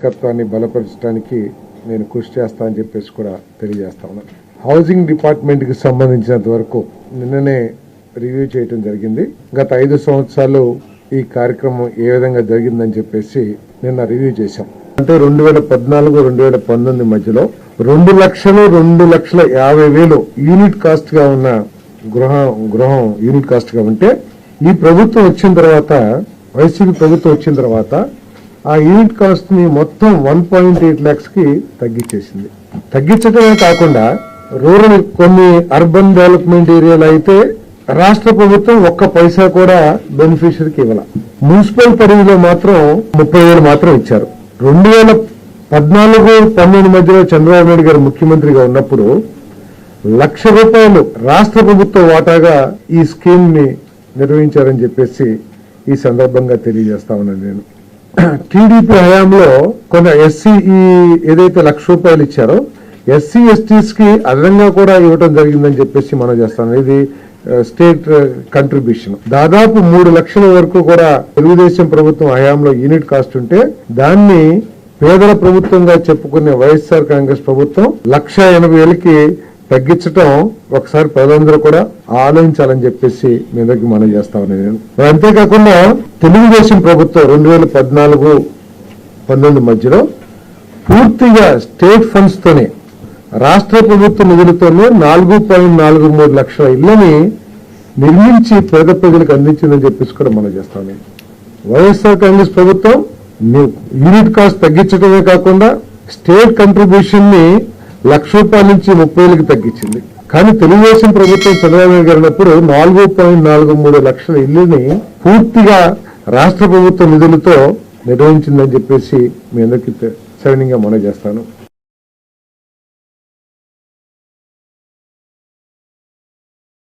నాయకత్వాన్ని బలపరచడానికి నేను కృషి చేస్తా అని చెప్పేసి కూడా తెలియజేస్తా ఉన్నాను హౌసింగ్ డిపార్ట్మెంట్కి సంబంధించినంత వరకు నిన్ననే రివ్యూ చేయటం జరిగింది. గత ఐదు సంవత్సరాలు ఈ కార్యక్రమం ఏ విధంగా జరిగిందని చెప్పేసి నిన్న రివ్యూ చేశాం. అంటే రెండు వేల పద్నాలుగు రెండు వేల పంతొమ్మిది మధ్యలో రెండు లక్షలు రెండు లక్షల యాభై వేలు యూనిట్ కాస్ట్గా ఉన్న గృహం గృహం యూనిట్ కాస్ట్గా ఉంటే ఈ ప్రభుత్వం వచ్చిన తర్వాత వైసీపీ ప్రభుత్వం వచ్చిన తర్వాత ఆ యూనిట్ కాస్ట్ని మొత్తం వన్ పాయింట్ ఎయిట్ ల్యాక్స్కి తగ్గించేసింది. తగ్గించడమే కాకుండా రూరల్ కొన్ని అర్బన్ డెవలప్మెంట్ ఏరియాలో అయితే రాష్ట్ర ప్రభుత్వం ఒక్క పైసా కూడా బెనిఫిషరీకి ఇవ్వాల. మున్సిపల్ పరిధిలో మాత్రం ముప్పై వేలు మాత్రం ఇచ్చారు. రెండు వేల పద్నాలుగు పన్నెండు మధ్యలో చంద్రబాబు నాయుడు గారు ముఖ్యమంత్రిగా ఉన్నప్పుడు లక్ష రూపాయలు రాష్ట్ర ప్రభుత్వ వాటాగా ఈ స్కీమ్ని నిర్వహించారని చెప్పేసి ఈ సందర్భంగా తెలియజేస్తా ఉన్నాను నేను. టీడీపీ హయాంలో కొంత ఎస్సీ ఈ ఏదైతే లక్ష రూపాయలు ఇచ్చారో ఎస్సీ ఎస్టీస్కి అదనంగా కూడా ఇవ్వడం జరిగిందని చెప్పేసి మనం చేస్తాం. ఇది స్టేట్ కంట్రిబ్యూషన్ దాదాపు మూడు లక్షల వరకు కూడా తెలుగుదేశం ప్రభుత్వం హయాంలో యూనిట్ కాస్ట్ ఉంటే దాన్ని పేదల ప్రభుత్వంగా చెప్పుకునే వైఎస్ఆర్ కాంగ్రెస్ ప్రభుత్వం లక్ష ఎనభై వేలకి తగ్గించటం ఒకసారి ప్రజలందరూ కూడా ఆలోచించాలని చెప్పేసి మీ దగ్గర మనం చేస్తామని నేను. మరి అంతేకాకుండా తెలుగుదేశం ప్రభుత్వం రెండు వేల పద్నాలుగు పంతొమ్మిది మధ్యలో పూర్తిగా స్టేట్ ఫండ్స్ తోనే రాష్ట్ర ప్రభుత్వ నిధులతోనే నాలుగు పాయింట్ నాలుగు మూడు లక్షల ఇళ్ళని నిర్మించి పేద ప్రజలకు అందించిందని చెప్పేసి కూడా మనం చేస్తాం వైఎస్ఆర్ కాంగ్రెస్ ప్రభుత్వం యూనిట్ కాస్ట్ తగ్గించడమే కాకుండా స్టేట్ కంట్రిబ్యూషన్ని లక్ష రూపాయల నుంచి ముప్పై వేలకు తగ్గించింది. కానీ తెలుగుదేశం ప్రభుత్వం చంద్రబాబు గారినప్పుడు గారు ఉన్నప్పుడు నాలుగు పాయింట్ నాలుగు మూడు లక్షల ఇల్లుని పూర్తిగా రాష్ట్ర ప్రభుత్వ నిధులతో నిర్వహించిందని చెప్పేసి మీ అందరికీ సరణంగా మనం చేస్తాను.